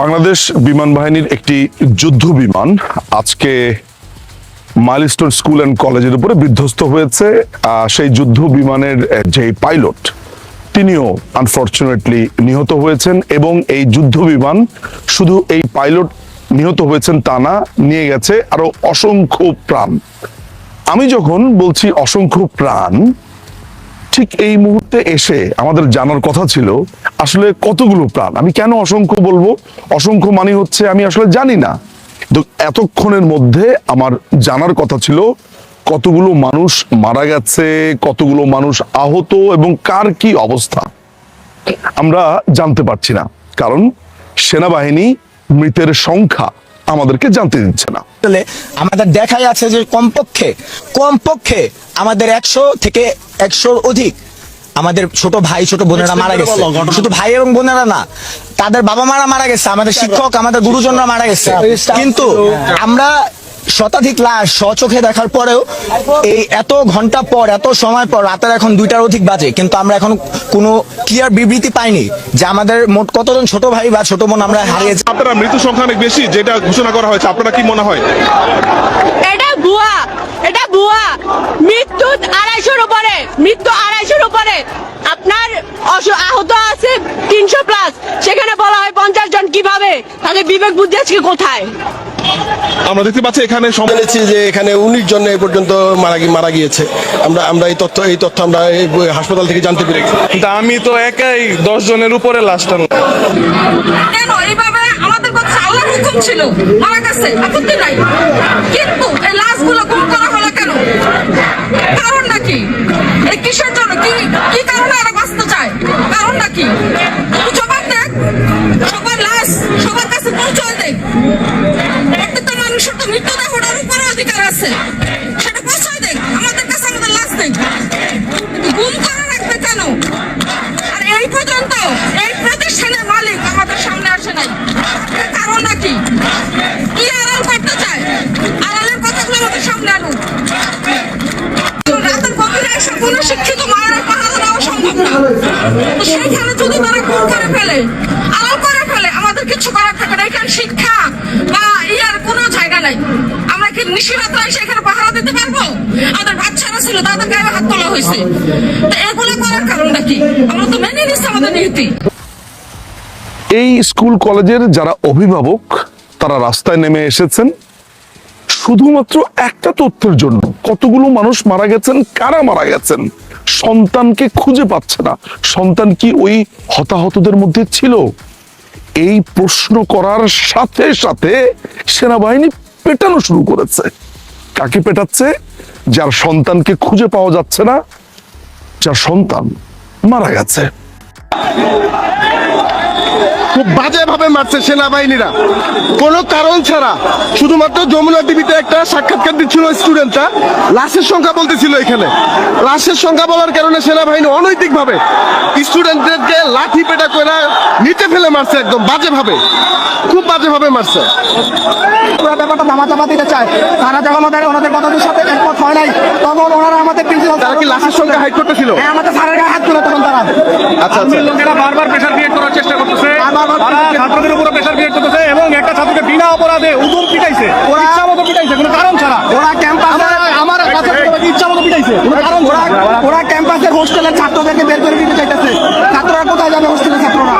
বাংলাদেশ বিমান বাহিনীর একটি যুদ্ধ বিমান আজকে মাইলস্টোন স্কুল অ্যান্ড কলেজের উপরে বিধ্বস্ত হয়েছে। সেই যুদ্ধ বিমানের যে পাইলট, তিনিও আনফর্চুনেটলি নিহত হয়েছেন এবং এই যুদ্ধ বিমান শুধু এই পাইলট নিহত হয়েছেন তা না, নিয়ে গেছে আরও অসংখ্য প্রাণ। আমি যখন বলছি অসংখ্য প্রাণ ঠিক এই মুহূর্তে এসে আমাদের জানার কথা ছিল, আসলে কতগুলো প্রাণ? আমি কেন অসংখ্য বলব? অসংখ্য মানে হচ্ছে আমি আসলে জানি না। এতক্ষণের মধ্যে আমার জানার কথা ছিল, কতগুলো মানুষ মারা গেছে, কতগুলো মানুষ আহত এবং কার কি অবস্থা? আমরা জানতে পারছি না, কারণ সেনাবাহিনী মৃতের সংখ্যা আমাদেরকে জানতে দিচ্ছে না। আসলে আমাদের দেখাই আছে যে কমপক্ষে কমপক্ষে আমাদের একশো থেকে একশোর অধিক আমাদের ছোট ভাই ছোট বোনেরা মারা গেছে। শুধু ভাই এবং বোনেরা না তাদের বাবা মারা মারা গেছে আমাদের শিক্ষক আমাদের গুরুজনরা মারা গেছে। কিন্তু আমরা শতাধিক লাশ স্বচোখে দেখার পরেও এই এত ঘণ্টা পর এত সময় পর রাতের এখন দুইটার অধিক বাজে কিন্তু আমরা এখন কোনো ক্লিয়ার বিবৃতি পাইনি যে আমাদের মোট কতজন ছোট ভাই বা ছোট বোন আমরা হারিয়েছি আপনারা মৃত্যু সংখ্যা অনেক বেশি যেটা ঘোষণা করা হয়েছে। আপনারা কি মনে হয়? এটা ভুয়া এটা ভুয়া। মৃত্যু আড়াইশোর উপরে মৃত্যু আড়াইশোর উপরে। আপনার আহত আছে তিনশো প্লাস সেখানে বলা হয় পঞ্চাশ জন কীভাবে? তাদের বিবেক বুদ্ধি আজকে কোথায়? আমরা দেখতে পাচ্ছি এখানে সম- যে এখানে উনিশ জন এ পর্যন্ত মারা মারা গিয়েছে। আমরা আমরা এই তথ্য এই তথ্য আমরা এই হাসপাতাল থেকে জানতে পেরেছি। কিন্তু আমি তো একাই দশ জনের উপরে হুকুম ছিল। মারা গেছে আপত্তি নাই। কিন্তু এই লাশগুলো গুম করা হলো কেন? কারণ নাকি? এই কিসের জন্য? কি যদি তারা করে ফেলে করে ফেলে, আমাদের কিছু করার থাকে না। এখানে শিক্ষা বা ইয়ার কোনো জায়গা নাই। আমরা কি এখানে পাহারা দিতে পারব? আমাদের বাচ্চারা ছিল, তাদের গায়ে হাত তোলা হয়েছে। তো এগুলো করার কারণটা কি? আমরা তো মেনে নিচ্ছি আমাদের নীতি। এই স্কুল কলেজের যারা অভিভাবক, তারা রাস্তায় নেমে এসেছেন। শুধুমাত্র একটা তথ্যের জন্য কতগুলো মানুষ মারা গেছেন, কারা মারা গেছেন? সন্তানকে খুঁজে পাচ্ছে না। সন্তান কি ওই হতাহতদের মধ্যে ছিল? এই প্রশ্ন করার সাথে সাথে সেনাবাহিনী পেটানো শুরু করেছে। কাকে পেটাচ্ছে? যার সন্তানকে খুঁজে পাওয়া যাচ্ছে না, যার সন্তান মারা গেছে। খুব বাজে ভাবে মারছে সেনাবাহিনীরা। কোনো কারণ ছাড়া। শুধুমাত্র যমুনা টিভিতে একটা সাক্ষাৎকার দিচ্ছিল স্টুডেন্টরা। লাশের সংখ্যা বলতেছিল এখানে। লাশের সংখ্যা বলার কারণে সেনাবাহিনী অনৈতিক ভাবে স্টুডেন্টদেরকে লাঠি পেটা করে নিচে ফেলে মারছে একদম বাজে ভাবে খুব বাজে ভাবে মারছে। পুরো ব্যাপারটা ধামাচাপা দিতে চায়। তারা যখন ওদের ওনাদের কথাদের সাথে একমত হয় নাই তখন ওনারা আমাদের প্রিন্সিপাল তারা কি লাশের সংখ্যা হাইট করতেছিল? হ্যাঁ আমাদের স্যারের গায়ে হাত তুলে তখন তারা আচ্ছা আচ্ছা। লোকেরা বারবার প্রেশার ক্রিয়েট করার চেষ্টা করতেছে। তারা ছাত্রদের উপরে প্রেশার ক্রিয়েট করতেছে এবং একটা ছাত্রকে বিনা অপরাধে উদম পিটাইছে। ওরা- ইচ্ছা মতো পিটাইছে কোনো কারণ ছাড়া। ওরা ক্যাম্পাস আমার ইচ্ছা মতো পিটাইছে কোনো কারণ ওরা ছাড়া। ওরা ক্যাম্পাসের হোস্টেলের ছাত্রদেরকে বের করে দিতে চাইতেছে। ছাত্ররা কোথায় যাবে হোস্টেলের ছাত্ররা?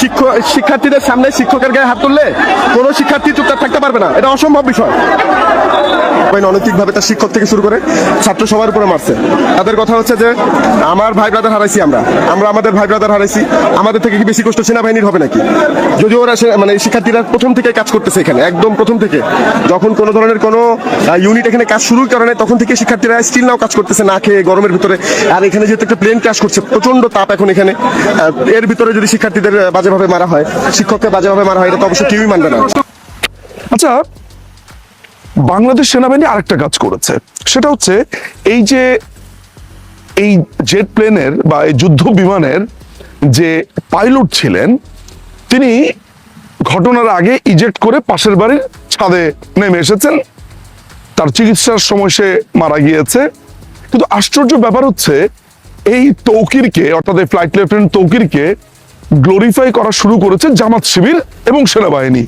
শিক্ষক শিক্ষার্থীদের সামনে শিক্ষকের গায়ে হাত তুললে কোনো শিক্ষার্থী চুপচাপ থাকতে পারবে না। এটা অসম্ভব বিষয়। অনৈতিক ভাবে তার শিক্ষক থেকে শুরু করে ছাত্র সবার উপরে মারছে। তাদের কথা হচ্ছে যে, আমার ভাই ব্রাদার হারাইছি আমরা। আমরা আমাদের ভাই ব্রাদার হারাইছি। আমাদের থেকে কি বেশি কষ্ট সেনাবাহিনীর হবে নাকি? যদিও ওরা মানে শিক্ষার্থীরা প্রথম থেকে কাজ করতেছে এখানে, একদম প্রথম থেকে। যখন কোনো ধরনের কোনো ইউনিট এখানে কাজ শুরুর কারণে তখন থেকে শিক্ষার্থীরা স্টিল নাও কাজ করতেছে, না খেয়ে গরমের ভিতরে। আর এখানে যেহেতু একটা প্লেন ক্রাশ করছে প্রচণ্ড তাপ এখন এখানে। এর ভিতরে যদি শিক্ষার্থীদের বাজেভাবে মারা হয়, শিক্ষককে বাজেভাবে মারা হয়, এটা তো অবশ্যই কেউই মানবে না। আচ্ছা বাংলাদেশ সেনাবাহিনী আরেকটা কাজ করেছে। সেটা হচ্ছে এই যে, এই জেট প্লেনের বা এই যুদ্ধ বিমানের যে পাইলট ছিলেন, তিনি ঘটনার আগে ইজেক্ট করে পাশের বাড়ির ছাদে নেমে এসেছেন। তার চিকিৎসার সময় সে মারা গিয়েছে। কিন্তু আশ্চর্য ব্যাপার হচ্ছে, এই তৌকিরকে, অর্থাৎ এই ফ্লাইট লেফটেন্যান্ট তৌকিরকে গ্লোরিফাই করা শুরু করেছে জামাত শিবির এবং সেনাবাহিনী।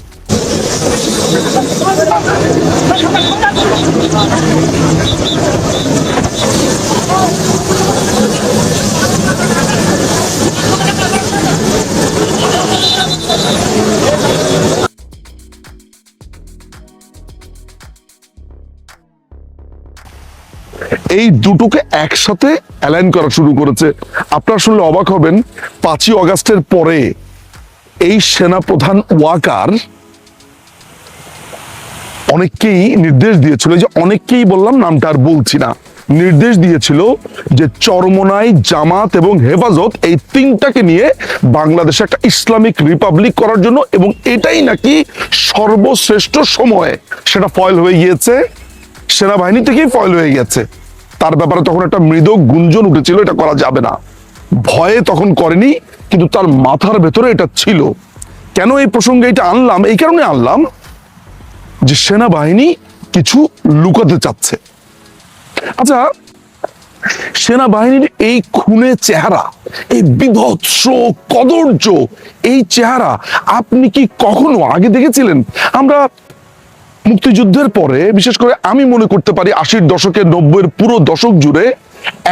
এই দুটোকে একসাথে অ্যালাইন করা শুরু করেছে। আপনারা শুনলে অবাক হবেন, পাঁচই অগাস্টের পরে এই সেনা প্রধান ওয়াকার অনেককেই নির্দেশ দিয়েছিল যে, অনেককেই বললাম নামটা আর বলছি না। নির্দেশ দিয়েছিল যে, চরমনাই, জামাত এবং হেফাজত এই তিনটাকে নিয়ে বাংলাদেশে একটা ইসলামিক রিপাবলিক করার জন্য এবং এটাই নাকি সর্বশ্রেষ্ঠ সময়। সেটা ফয়েল হয়ে গিয়েছে। সেনাবাহিনী থেকেই ফয়েল হয়ে গেছে। তার ব্যাপারে তখন একটা মৃদ গুঞ্জন উঠেছিল, এটা করা যাবে না। ভয়ে তখন করেনি, কিন্তু তার মাথার ভেতরে এটা ছিল। কেন এই প্রসঙ্গে এটা আনলাম? এই কারণে আনলাম যে সেনাবাহিনী কিছু লুকাতে চাচ্ছে। আচ্ছা সেনাবাহিনীর এই খুনে চেহারা, এই বিভৎস কদর্য এই চেহারা, আপনি কি কখনো আগে দেখেছিলেন? আমরা মুক্তিযুদ্ধের পরে, বিশেষ করে আমি মনে করতে পারি আশির দশকের নব্বইয়ের পুরো দশক জুড়ে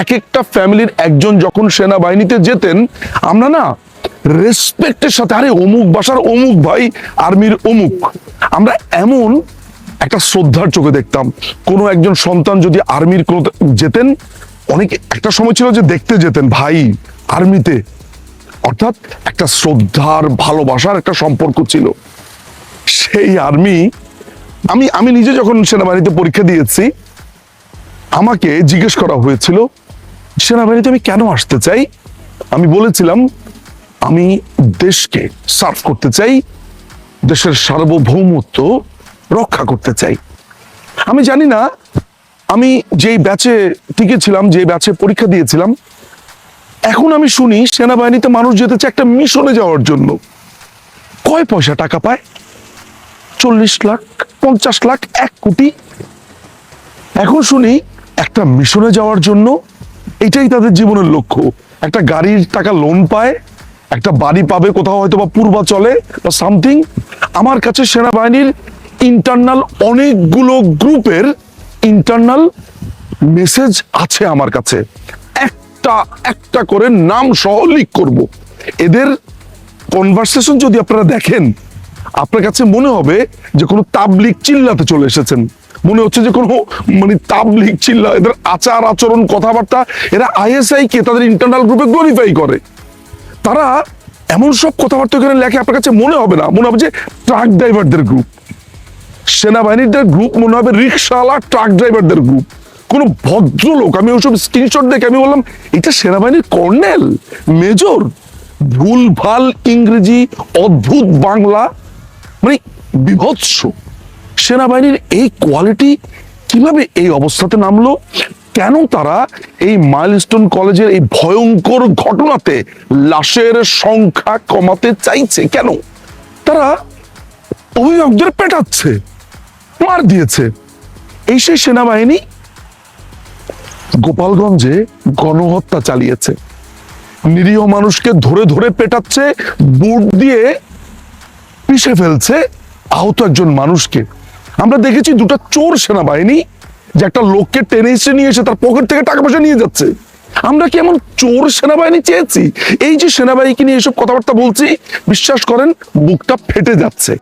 এক একটা ফ্যামিলির একজন যখন সেনাবাহিনীতে যেতেন, আমরা না রেসপেক্টের সাথে, আরে অমুক বাসার অমুক ভাই আর্মির অমুক, আমরা এমন একটা শ্রদ্ধার চোখে দেখতাম। কোনো একজন সন্তান যদি আর্মির যেতেন, অনেক একটা সময় ছিল যে দেখতে যেতেন, ভাই আর্মিতে অর্থাৎ একটা শ্রদ্ধার, ভালোবাসার একটা সম্পর্ক ছিল। সেই আর্মি আমি আমি নিজে যখন সেনাবাহিনীতে পরীক্ষা দিয়েছি, আমাকে জিজ্ঞেস করা হয়েছিল, সেনাবাহিনীতে আমি কেন আসতে চাই? আমি বলেছিলাম, আমি দেশকে সার্ভ করতে চাই, দেশের সার্বভৌমত্ব রক্ষা করতে চাই। আমি জানি না, আমি যেই ব্যাচে টিকেছিলাম যে ব্যাচে পরীক্ষা দিয়েছিলাম, এখন আমি শুনি সেনাবাহিনীতে মানুষ যেতে একটা মিশনে যাওয়ার জন্য। কয় পয়সা টাকা পায়? চল্লিশ লাখ, পঞ্চাশ লাখ, এক কোটি। এখন শুনি, একটা মিশনে যাওয়ার জন্য এটাই তাদের জীবনের লক্ষ্য। একটা গাড়ির টাকা লোন পায়, একটা বাড়ি পাবে, কোথাও হয়তো বা পূর্বাচলে বা সামথিং আমার কাছে সেনাবাহিনীর ইন্টারনাল অনেকগুলো গ্রুপের ইন্টারনাল মেসেজ আছে আমার কাছে। একটা একটা করে নাম সহ লিক করব। এদের কনভারসেশন যদি আপনারা দেখেন আপনার কাছে মনে হবে যে কোনো তাবলিক চিল্লাতে চলে এসেছেন। মনে হচ্ছে যে কোনো মানে তাবলিক চিল্লা, এদের আচার, আচরণ, কথাবার্তা, এরা আইএসআই কে তাদের ইন্টারনাল গ্রুপে গ্লোরিফাই করে। তারা এমন সব কথাবার্তা এখানে লেখে, আপনার কাছে মনে হবে না। মনে হবে যে ট্রাক ড্রাইভারদের গ্রুপ সেনাবাহিনীদের গ্রুপ মনে হবে রিক্সাওয়ালা ট্রাক ড্রাইভারদের গ্রুপ কোনো ভদ্রলোক, আমি ওসব স্ক্রিনশট দেখে আমি বললাম, এটা সেনাবাহিনীর কর্নেল, মেজর। ভুলভাল ইংরেজি অদ্ভুত বাংলা মানে বিভৎস। সেনাবাহিনীর এই কোয়ালিটি কীভাবে এই অবস্থাতে নামলো? কেন তারা এই মাইলস্টোন কলেজের এই ভয়ঙ্কর ঘটনাতে লাশের সংখ্যা কমাতে চাইছে? কেন? তারা অভিভাবকদের পেটাচ্ছে, মার দিয়েছে। এই সেই সেনাবাহিনী গোপালগঞ্জে গণহত্যা চালিয়েছে। নিরীহ মানুষকে ধরে ধরে পেটাচ্ছে, বুট দিয়ে পিষে ফেলছে আহত একজন মানুষকে। আমরা দেখেছি দুটো চোর সেনাবাহিনী যে একটা লোককে টেনে এসে নিয়ে এসে তার পকেট থেকে টাকা পয়সা নিয়ে যাচ্ছে। আমরা কি এমন চোর সেনাবাহিনী চেয়েছি? এই যে সেনাবাহিনীকে নিয়ে এসব কথাবার্তা বলছি, বিশ্বাস করেন, বুকটা ফেটে যাচ্ছে।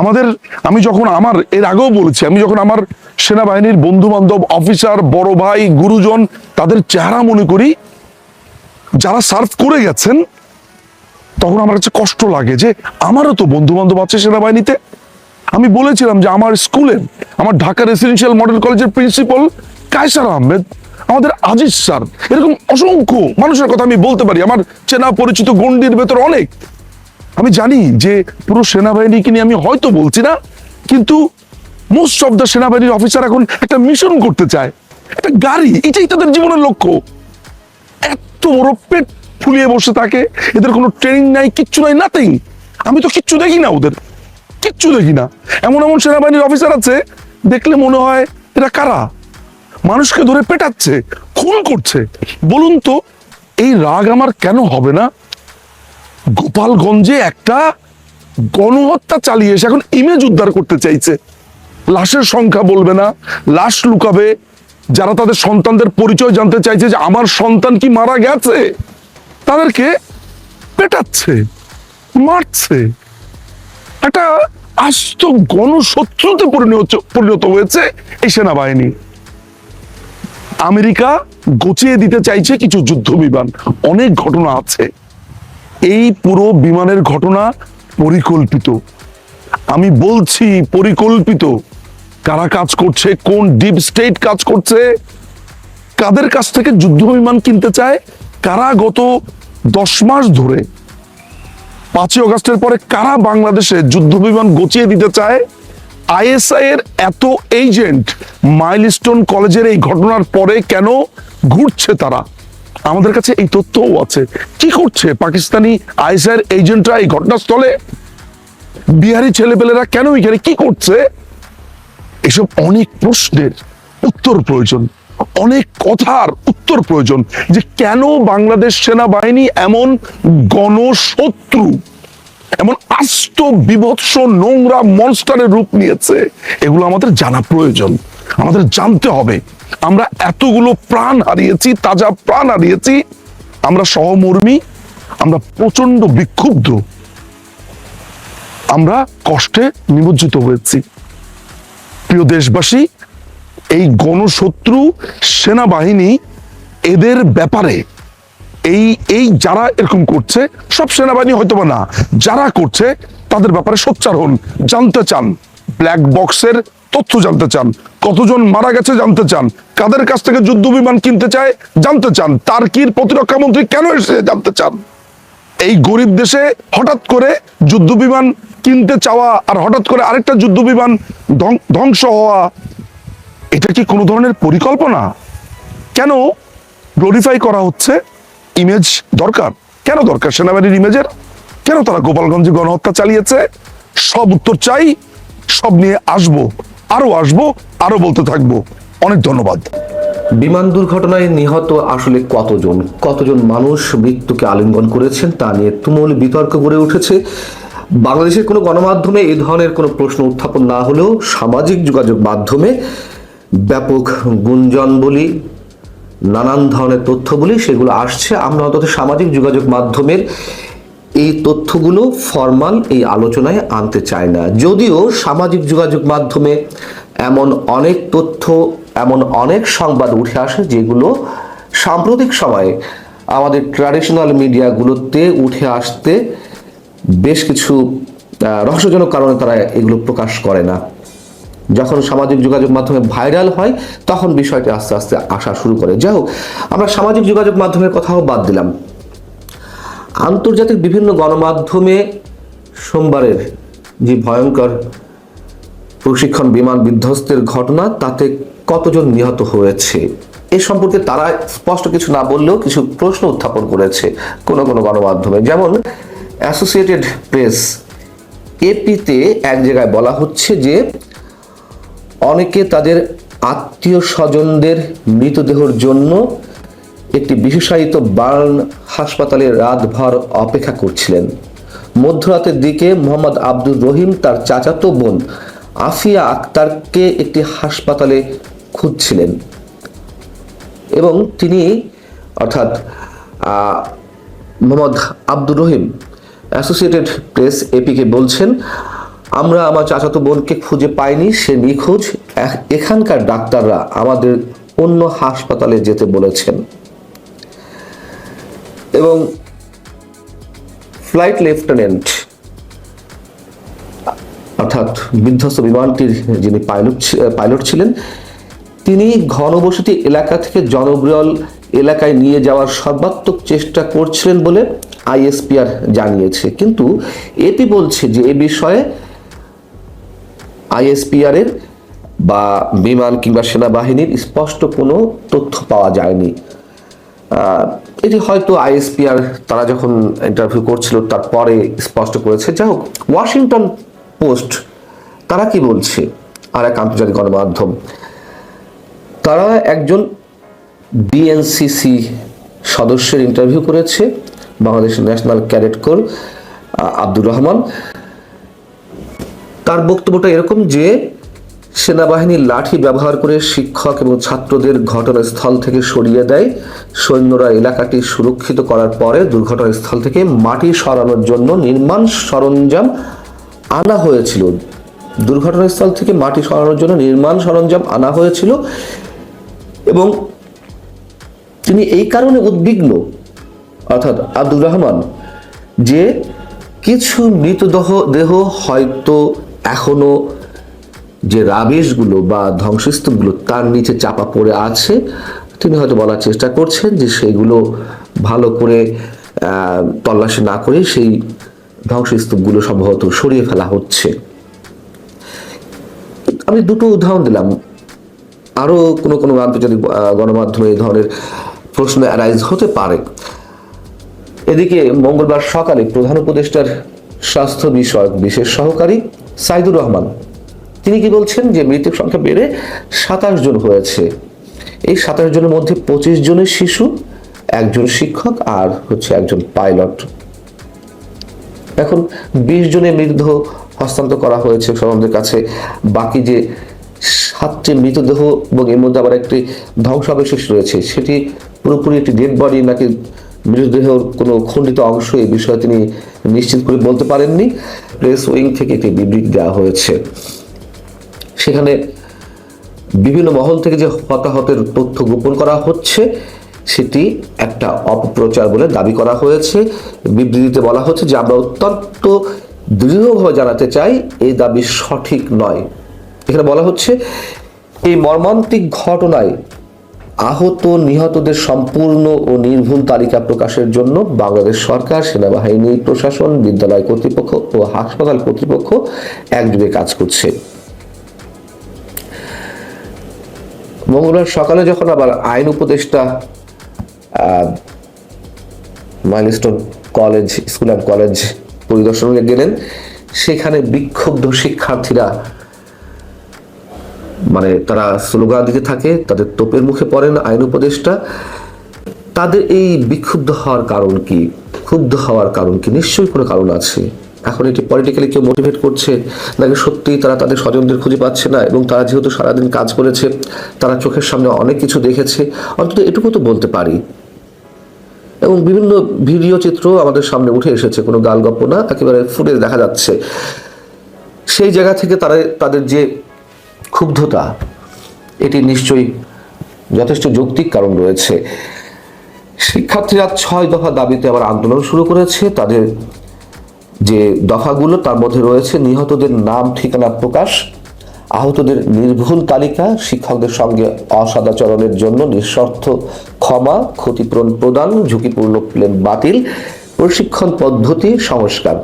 আমাদের, আমি যখন আমার, এর আগেও বলেছি, আমি যখন আমার সেনাবাহিনীর বন্ধু বান্ধব অফিসার, বড় ভাই, গুরুজন, তাদের চেহারা মনে করি, যারা সার্ভ করে গেছেন তখন আমার কাছে কষ্ট লাগে যে আমারও তো বন্ধু বান্ধব আছে সেনাবাহিনীতে। আমি বলেছিলাম যে আমার স্কুলে, আমার ঢাকা রেসিডেন্সিয়াল মডেল কলেজের প্রিন্সিপাল কায়সার আহমেদ, আমাদের আজিজ স্যার, এরকম অসংখ্য মানুষের কথা আমি বলতে পারি। আমার চেনা পরিচিত গণ্ডির ভেতর অনেক। আমি জানি যে পুরো সেনাবাহিনীকে নিয়ে আমি হয়তো বলছি না, কিন্তু মোস্ট অফ দ্য সেনাবাহিনীর অফিসার এখন একটা মিশন করতে চায়। একটা গাড়ি, এটাই তাদের জীবনের লক্ষ্য। এত বড় পেট ফুলিয়ে বসে থাকে। এদের কোনো ট্রেনিং নাই, কিচ্ছু নাই নাথিং আমি তো কিচ্ছু দেখি না ওদের। কিচ্ছু দেখি না। এমন এমন সেনাবাহিনীর অফিসার আছে, দেখলে মনে হয় এরা কারা? মানুষকে ধরে পেটাচ্ছে, খুন করছে। বলুন তো, এই রাগ আমার কেন হবে না? গোপালগঞ্জে একটা গণহত্যা চালিয়ে এসে এখন ইমেজ উদ্ধার করতে চাইছে। লাশের সংখ্যা বলবে না, লাশ লুকাবে। যারা তাদের সন্তানদের পরিচয় জানতে চাইছে যে আমার সন্তান কি মারা গেছে? তাদেরকে পেটাচ্ছে, মারছে। একটা আস্ত গণশত্রুতে পরিণত পরিণত হয়েছে এই সেনাবাহিনী। আমেরিকা গচিয়ে দিতে চাইছে কিছু যুদ্ধ বিমান অনেক ঘটনা আছে। এই পুরো বিমানের ঘটনা পরিকল্পিত। আমি বলছি পরিকল্পিত। কারা কাজ করছে, কোন ডিপ স্টেট কাজ করছে, কাদের কাছ থেকে যুদ্ধ বিমান কিনতে চায় কারা গত দশ মাস ধরে পাঁচই অগস্টের পরে কারা বাংলাদেশে যুদ্ধ বিমান গচিয়ে দিতে চায়? আইএসআই এর এত এজেন্ট মাইলস্টোন কলেজের এই ঘটনার পরে কেন ঘুরছে তারা? আমাদের কাছে এই তথ্যও আছে। কি করছে পাকিস্তানি আইএসআই এর এজেন্টরা এই ঘটনাস্থলে? বিহারি ছেলেপেলেরা কেন এখানে কি করছে? এসব অনেক প্রশ্নের উত্তর প্রয়োজন। অনেক কথার উত্তর প্রয়োজন যে কেন বাংলাদেশ সেনাবাহিনী এমন গণশত্রু, এমন আস্ত বিভৎস নোংরা মনস্টারের রূপ নিয়েছে, এগুলো আমাদের জানা প্রয়োজন, আমাদের জানতে হবে। আমরা এতগুলো প্রাণ হারিয়েছি, তাজা প্রাণ হারিয়েছি, আমরা সহমর্মী, আমরা প্রচণ্ড বিক্ষুব্ধ, আমরা কষ্টে নিমজ্জিত হয়েছি। প্রিয় দেশবাসী এই গণশত্রু সেনাবাহিনী এদের ব্যাপারে, এই এই যারা এরকম করছে, সব সেনাবাহিনী হয়তো বা না, যারা করছে, তাদের ব্যাপারে সোচ্চার হন, জানতে চান ব্ল্যাক বক্সের তথ্য জানতে চান, কতজন মারা গেছে জানতে চান, কাদের কাছ থেকে যুদ্ধ বিমান কিনতে চায় জানতে চান তার তার্কির প্রতিরক্ষা মন্ত্রী কেন এসে জানতে চান? এই গরিব দেশে হঠাৎ করে যুদ্ধ বিমান কিনতে চাওয়া আর হঠাৎ করে আরেকটা যুদ্ধ বিমান ধ্বংস হওয়া এটা কি কোনো ধরনের পরিকল্পনা? কেন গ্লোরিফাই করা হচ্ছে ইমেজ দরকার? কেন দরকার সেনাবাহিনীর ইমেজের কেন তারা গোপালগঞ্জে গণহত্যা চালিয়েছে? সব উত্তর চাই, সব নিয়ে আসব, আরও আসব, আরও বলতে থাকব। অনেক ধন্যবাদ। বিমান দুর্ঘটনায় নিহত আসলে কতজন? কতজন মানুষ মৃত্যুকে আলিঙ্গন করেছেন তা নিয়ে তুমুল বিতর্ক গড়ে উঠেছে। বাংলাদেশের কোনো গণমাধ্যমে এই ধরনের কোনো প্রশ্ন উত্থাপন না হলেও সামাজিক যোগাযোগ মাধ্যমে ব্যাপক গুঞ্জন বলি, নানান ধরনের তথ্য বলি, সেগুলো আসছে। আমরা অন্তত সামাজিক যোগাযোগ মাধ্যমের এই তথ্যগুলো ফরমাল এই আলোচনায় আনতে চায় না। যদিও সামাজিক যোগাযোগ মাধ্যমে এমন অনেক তথ্য, এমন অনেক সংবাদ উঠে আসে, যেগুলো সাম্প্রতিক সময়ে আমাদের ট্র্যাডিশনাল মিডিয়াগুলোতে উঠে আসতে বেশ কিছু রহস্যজনক কারণে তারা এগুলো প্রকাশ করে না। যখন সামাজিক যোগাযোগ মাধ্যমে ভাইরাল হয়, তখন বিষয়টি আস্তে আস্তে আসা শুরু করে। যাই হোক, আমরা সামাজিক যোগাযোগ মাধ্যমের কথাও বাদ দিলাম। আন্তর্জাতিক বিভিন্ন গণমাধ্যমে সোমবারের যে ভয়ঙ্কর প্রশিক্ষণ বিমান বিধ্বস্তের ঘটনা, তাতে কতজন নিহত হয়েছে, এ সম্পর্কে তারা স্পষ্ট কিছু না বললেও কিছু প্রশ্ন উত্থাপন করেছে কোন কোন গণমাধ্যমে। যেমন অ্যাসোসিয়েটেড প্রেস এপিতে এক জায়গায় বলা হচ্ছে যে অনেকে তাদের আত্মীয় স্বজনদের মৃতদেহর জন্য একটি বিশেষায়িত বার্ন হাসপাতালে রাতভর অপেক্ষা করছিলেন। মধ্যরাতের দিকে মোহাম্মদ আব্দুর রহিম তার চাচাতো বোন আফিয়া আক্তারকে একটি হাসপাতালে খুঁজছিলেন এবং তিনি অর্থাৎ মোহাম্মদ আব্দুর রহিম অ্যাসোসিয়েটেড প্রেস এপিকে বলছেন আমরা আমার চাচাতো বোনকে খুঁজে পাইনি, সে নিখোঁজ। এখানকার ডাক্তাররা আমাদের অন্য হাসপাতালে যেতে বলেছেন। এবং ফ্লাইট লেফটেন্যান্ট, অর্থাৎ বিধ্বস্ত বিমানটির যিনি পাইলট পাইলট ছিলেন, তিনি ঘনবসতি এলাকা থেকে জনবিরল এলাকায় নিয়ে যাওয়ার সর্বাত্মক চেষ্টা করছিলেন বলে আইএসপিআর জানিয়েছে। কিন্তু এটি বলছে যে এ বিষয়ে আইএসপিআর এর বা বিমান কিংবা সেনাবাহিনীর স্পষ্ট কোনো তথ্য পাওয়া যায়নি। এটি হয়তো আইএসপিআর তারা যখন ইন্টারভিউ করছিল তারপরে স্পষ্ট করেছে। যাই হোক ওয়াশিংটন পোস্ট তারা কি বলছে? আর এক আন্তর্জাতিক গণমাধ্যম, তারা একজন বিএনসিসি সদস্যের ইন্টারভিউ করেছে, Bangladesh national cadet corps Abdur Rahman. তার বক্তব্যটা এরকম যে সেনাবাহিনী লাঠি ব্যবহার করে শিক্ষক এবং ছাত্রদের ঘটনাস্থল থেকে সরিয়ে দেয়। সৈন্যরা এলাকাটি সুরক্ষিত করার পরে দুর্ঘটনাস্থল থেকে মাটি সরানোর জন্য নির্মাণ সরঞ্জাম আনা হয়েছিল। দুর্ঘটনাস্থল থেকে মাটি সরানোর জন্য নির্মাণ সরঞ্জাম আনা হয়েছিল এবং তিনি এই কারণে উদ্বিগ্ন, অর্থাৎ আব্দুর রহমান, যে কিছু মৃতদেহ, দেহ হয়তো এখনও যে রাবেশগুলো বা ধ্বংসস্তূপগুলো তার নিচে চাপা পড়ে আছে, তিনি হয়তো বলার চেষ্টা করছেন যে সেগুলো ভালো করে তল্লাশি না করে সেই ধ্বংসস্তূপগুলো সম্ভবত সরিয়ে ফেলা হচ্ছে। আমি দুটো উদাহরণ দিলাম। আরও কোনো কোনো আন্তর্জাতিক গণমাধ্যমে এই ধরনের প্রশ্ন অ্যারাইজ হতে পারে। এদিকে মঙ্গলবার সকালে প্রধান উপদেষ্টার স্বাস্থ্য বিষয়ক বিশেষ সহকারী সাইদুর রহমান। তিনি কি বলছেন যে মৃতের সংখ্যা বেড়ে সাতাশ জন হয়েছে। এই সাতাশ জনের মধ্যে পঁচিশ জনের শিশু, একজন শিক্ষক আর হচ্ছে একজন পাইলট। এখন বিশ জনের মৃতদেহ হস্তান্তর করা হয়েছে স্বজনদের কাছে। বাকি যে সাতটি মৃতদেহ এবং এর মধ্যে আবার একটি ধ্বংসাবশেষ রয়েছে, সেটি পুরোপুরি একটি ডেড বডি নাকি মৃতদেহর কোনো খণ্ডিত অংশ এই বিষয়ে তিনি নিশ্চিত করে বলতে পারেননি। প্রেস উইং থেকে একটি বিবৃতি দেওয়া হয়েছে। সেখানে বিভিন্ন মহল থেকে যে হতাহতের তথ্য গোপন করা হচ্ছে, সেটি একটা অপপ্রচার বলে দাবি করা হয়েছে। বিবৃতিতে বলা হচ্ছে যে, আমরা অত্যন্ত দৃঢ়ভাবে জানাতে চাই, এই দাবি সঠিক নয়। এখানে বলা হচ্ছে, এই মর্মান্তিক ঘটনায় আহত নিহতদের সম্পূর্ণ ও নির্ভুল তালিকা প্রকাশের জন্য বাংলাদেশ সরকার, সেনাবাহিনী, প্রশাসন, বিদ্যালয় কর্তৃপক্ষ ও হাসপাতাল কর্তৃপক্ষ একযোগে কাজ করছে। মঙ্গলবার সকালে যখন আবার আইন উপদেষ্টা milestone college, school and college পরিদর্শনে গেলেন, সেখানে বিক্ষুব্ধ শিক্ষার্থীরা মানে তারা স্লোগান দিতে থাকে, তাদের তোপের মুখে পড়েন আইন উপদেষ্টা। তাদের এই বিক্ষুব্ধ হওয়ার কারণ কি? ক্ষুব্ধ হওয়ার কারণ কি? নিশ্চয়ই কোনো কারণ আছে। এখন এটি পলিটিক্যালি কেউ মোটিভেট করছে নাকি সত্যিই তারা তাদের স্বজনদের খুঁজে পাচ্ছে না? এবং তারা যেহেতু সারাদিন কাজ করেছে, তারা চোখের সামনে অনেক কিছু দেখেছে। অন্তত এটুকু তো বলতে পারি। এবং বিভিন্ন ভিডিও চিত্র আমাদের সামনে উঠে এসেছে, কোনো গালগপ্প না, একেবারে ফুটেজ দেখা যাচ্ছে। সেই জায়গা থেকে তারা, তাদের যে ক্ষুব্ধতা, এটি নিশ্চয়ই যথেষ্ট যৌক্তিক কারণ রয়েছে। শিক্ষার্থীরা ছয় দফা দাবিতে আবার আন্দোলন শুরু করেছে। তাদের যে দফাগুলো, তার মধ্যে রয়েছে নিহতদের নাম, ঠিকানা প্রকাশ, আহতদের নির্ভুল তালিকা, শিক্ষকদের সঙ্গে অসদাচরণের জন্য নিঃশর্ত ক্ষমা, ক্ষতিপূরণ প্রদান, ঝুঁকিপূর্ণ প্লেন বাতিল, প্রশিক্ষণ পদ্ধতি, সংস্কার।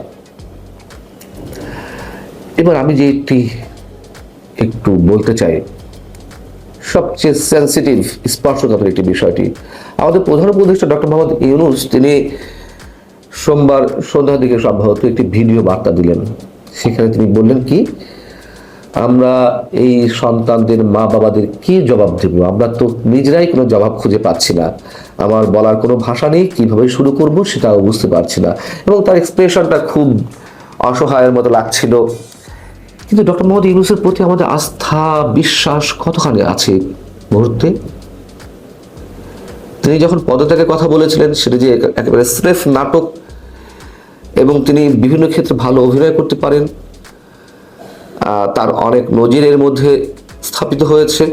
এবার আমি যে একটি একটু বলতে চাই, সবচেয়ে সেন্সিটিভ স্পর্শকাতর একটি বিষয়টি। আমাদের প্রধান উপদেষ্টা ডক্টর মোহাম্মদ ইউনুস, তিনি সোমবার সন্ধ্যার দিকে সম্ভবত একটি ভিডিও বার্তা দিলেন। সেখানে তিনি বললেন কি, আমরা এই সন্তানদের মা বাবাদের কি জবাব দেব? আমরা তো নিজেরাই কোনো জবাব খুঁজে পাচ্ছি না। আমার বলার কোনো ভাষা নেই, কীভাবে শুরু করব সেটাও বুঝতে পারছি না। এবং তার এক্সপ্রেশনটা খুব অসহায়ের মতো লাগছিল। কিন্তু ডক্টর মোহাম্মদ ইউনুসের প্রতি আমাদের আস্থা, বিশ্বাস কতখানি আছে মুহূর্তে? তিনি যখন পদত্যাগের কথা বলেছিলেন, সেটা যে একেবারে স্রেফ নাটক এবং তিনি বিভিন্ন ক্ষেত্রে ভালো অভিনয় করতে পারেন তার অনেক নজিরের মধ্যে স্থাপিত হয়েছে।